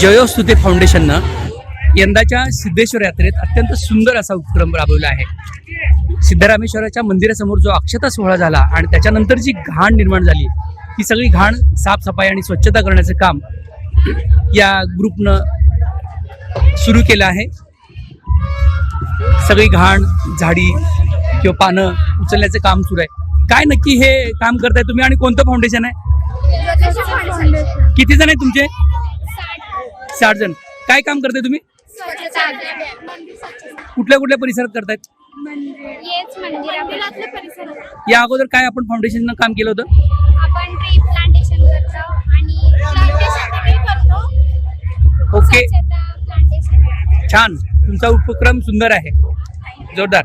जयोस्तुते फाउंडेशननं यंदाच्या सिद्धेश्वर यात्रेत अत्यंत सुंदर असा उपक्रम राबवला आहे. सिद्धरामेश्वराच्या मंदिरासमोर जो अक्षता सोहळा झाला आणि त्याच्यानंतर जी घाण निर्माण झाली ती सगळी घाण साफसफाई आणि स्वच्छता करण्याचं काम या ग्रुपनं सुरू केलं आहे. सगळी घाण झाडी किंवा पानं उचलण्याचं काम सुरू आहे. काय नक्की हे काम करताय तुम्ही आणि कोणतं फाउंडेशन आहे? किती जण आहे तुमचे? साठ जण. काय काम करताय तुम्ही? कुठल्या कुठल्या परिसरात करतायत? या अगोदर काय आपण फाउंडेशन काम केलं होतं? आपण ट्री प्लांटेशन करतो आणि प्लांटेशन देखील करतो ओके स्वच्छता प्लांटेशन छान. तुमचा उपक्रम सुंदर आहे. जोरदार.